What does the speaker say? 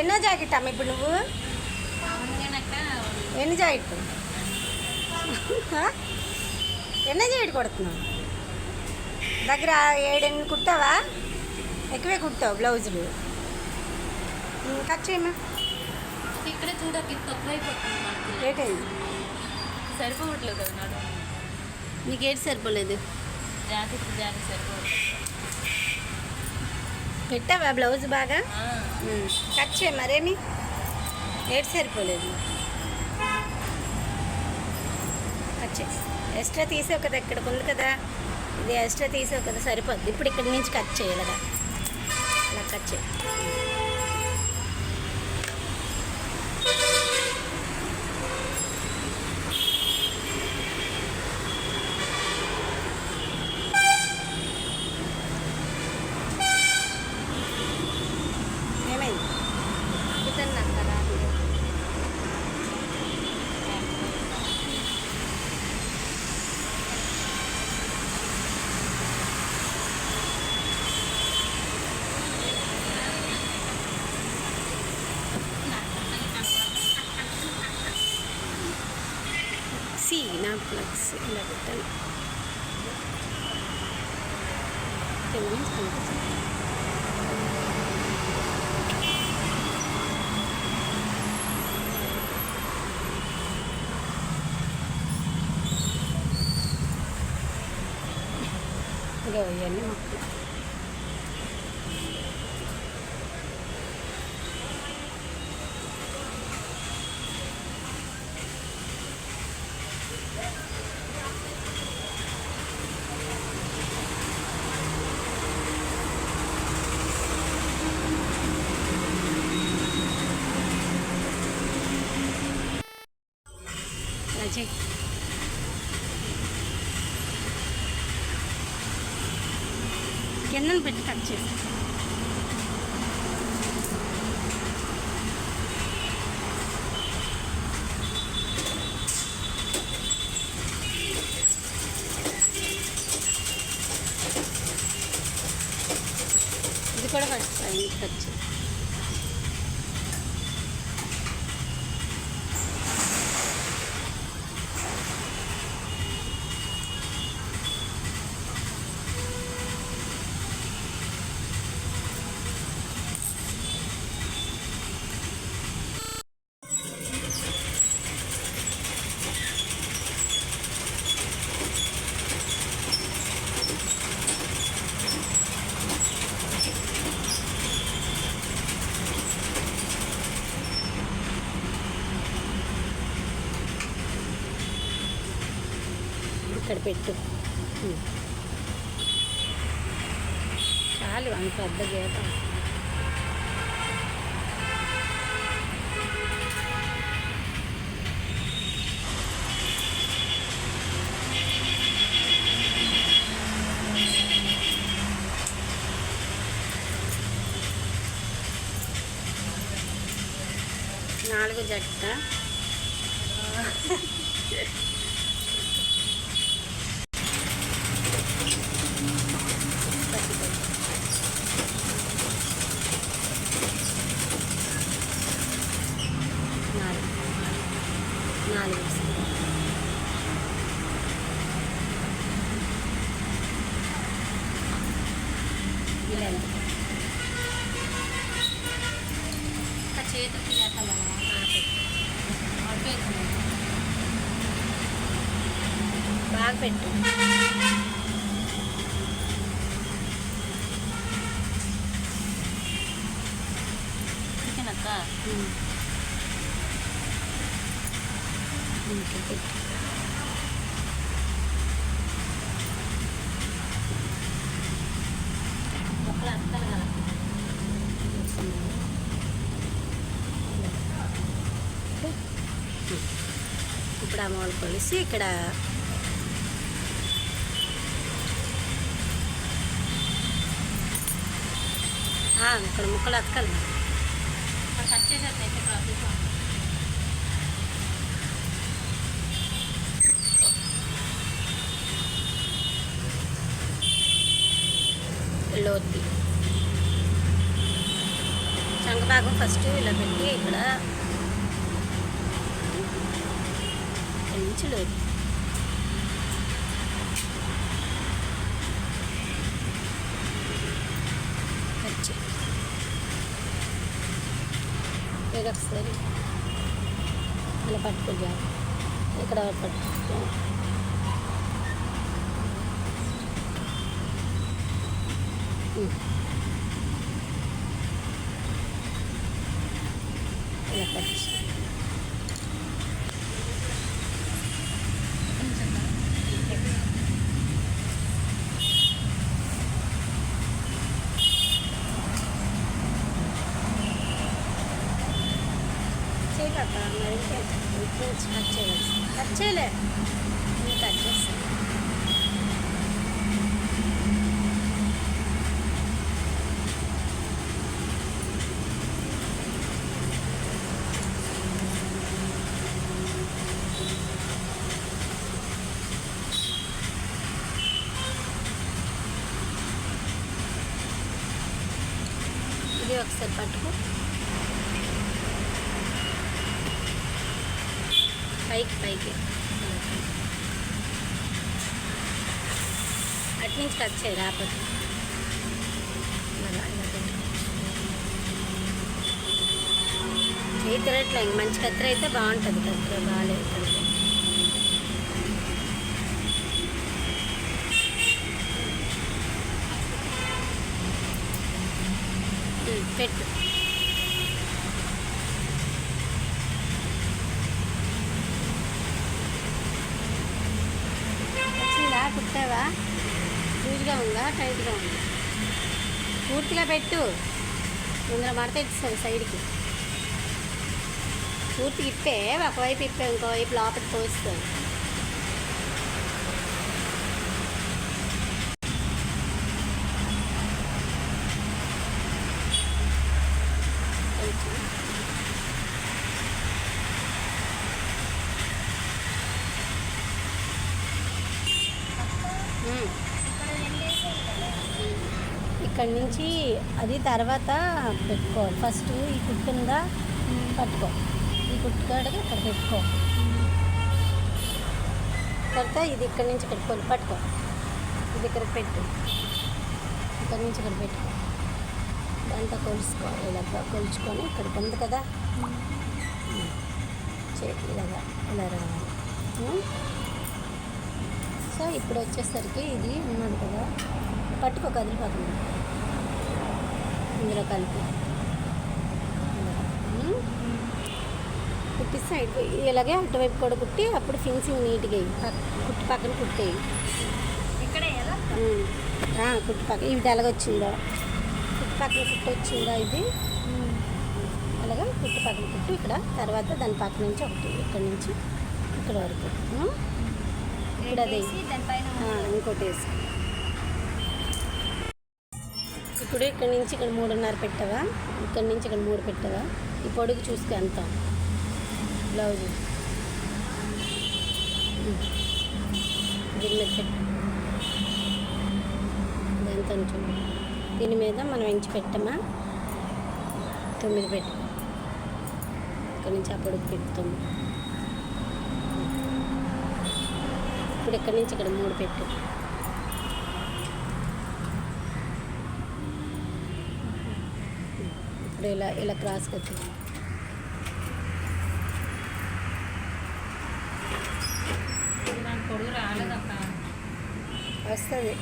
ఎన్నో జాకెట్ అమ్మ ఇప్పుడు నువ్వు? ఎన్ని జాకెట్ ఎన్నో జాకెట్ కొడుతున్నావు? దగ్గర ఏడెన్ని కుట్టావా ఎక్కువే కుట్టావు బ్లౌజులు. కట్ చేయమ్మా. ఇక్కడ చూడక లేట్ అయింది. సరిపోవట్లేదు కదా నాడు. నీకేటి సరిపోలేదు? జాకెట్ జాకెట్ సరిపోవట్లేదు. పెట్టావా బ్లౌజ్ బాగా? కట్ చేయి మరేమి? ఏటి సరిపోలేదు. కట్ చేసి ఎక్స్ట్రా తీసావు కదా ఇక్కడికి ఉంది కదా. ఇది ఎక్స్ట్రా తీసావు కదా సరిపోద్ది. ఇప్పుడు ఇక్కడి నుంచి కట్ చేయాలిగా అలా కట్ చేయి. ప్లగ్స్ ఇలా పెట్టాను టెన్ మినిట్స్ కనిపిస్తుంది ఇదిగో ఇవన్నీ మొక్కలు ఇలా పెట్టి కట్ చేసి ఇది కూడా కట్ చేయాలి కట్ చేసి ఇక్కడ పెట్టు. చాలు అంత పెద్ద గీత నాలుగు జట్ట నాలుగు నాలుగు ఇలా ఇంకా చేతికి చేస్తామా బాగా పెట్టు. అక్క పెట్టు. ఇప్పుడు ఆ మూల కొలిసి ఇక్కడ ఇక్కడ ముక్కలు అతకాలి కట్ ప్రాసెస్ లోతి చంక భాగం ఫస్ట్ ఇలా పెట్టి ఇక్కడ. నుంచి లోతు కట్ చేయి. ఇది ఒకసారి అలా పట్టుకో ఇక్కడ ఇక్కడ Mm-hmm. ఇలా కట్ చేయి. చేయక మరి ఇంకే ఇంటి నుంచి కట్ చేయవచ్చు కట్ చేయలే నేను కట్ చేస్తాను ఇది ఒకసారి పట్టుకో. పైకి పైకి. అట్నుంచి కట్ చేయి రాకపోతే చేయి తిరగట్లే ఇంక మంచి కత్తిర అయితే బాగుంటుంది. కత్తిర బాగాలేదు పెట్టు వచ్చిందా కుట్టావా? లూజ్గా ఉందా? టైట్గా ఉందా? పూర్తిగా పెట్టు. ముందర మడత ఇస్తుంది సైడ్కి. పూర్తిగా ఇప్పే ఒకవైపు ఇప్పే ఇంకోవైపు లోపలికి పోస్తుంది ఇక్కడి నుంచి అది తర్వాత పెట్టుకోవాలి. ఫస్ట్ ఈ కుట్టు పట్టుకో. ఈ కుట్టు కాడగా ఇక్కడ పెట్టుకో. తర్వాత ఇది ఇక్కడ నుంచి పెట్టుకోవాలి పట్టుకో. ఇది ఇక్కడ పెట్టు. ఇక్కడ నుంచి ఇక్కడ పెట్టుకో ఇదంతా కొలుసుకోవాలి. ఇలాగా కొలుచుకొని ఇక్కడికి ఉంది కదా. చే- ఇలాగా ఇలా రావాలి. సో ఇప్పుడు వచ్చేసరికి ఇది ఉన్నది కదా. పట్టుకో కదిలిపోతుంది ఇందులో కలిపి. కుట్టిస్తే అయిపోయి ఇలాగే అటువైపు కూడా కుట్టి అప్పుడు ఫినిషింగ్ నీట్గా కుట్టి పక్కన కుట్టేయి ఇక్కడ కుట్టి పక్కన ఇది ఎలాగొచ్చిందో. కుట్టి పక్కన కుట్టి వచ్చిందా ఇది? అలాగా కుట్టి పక్కన కుట్టు ఇక్కడ తర్వాత దాని పక్క నుంచి ఒకటి ఇక్కడ నుంచి ఇక్కడ వరకు. ఇప్పుడు అదే. ఇంకోటి వేసి. ఇప్పుడు ఇక్కడ నుంచి ఇక్కడ మూడున్నర పెట్టవా? ఇక్కడ నుంచి ఇక్కడ మూడు పెట్టవా? ఈ పొడుగు చూసుకు ఎంత బ్లౌజ్. దీని మీద పెట్టు. ఎంత చూడు. దీని మీద మనం ఎంచి పెట్టమా? తొమ్మిది పెట్టు. ఇక్కడ నుంచి ఆ పొడుగు పెడుతుంది ఇప్పుడు ఇక్కడ నుంచి ఇక్కడ మూడు పెట్టు. ఇప్పుడు ఇలా ఇలా క్రాస్ కట్టు. నాకు పొడుగు రాలేదక్క. వస్తుంది.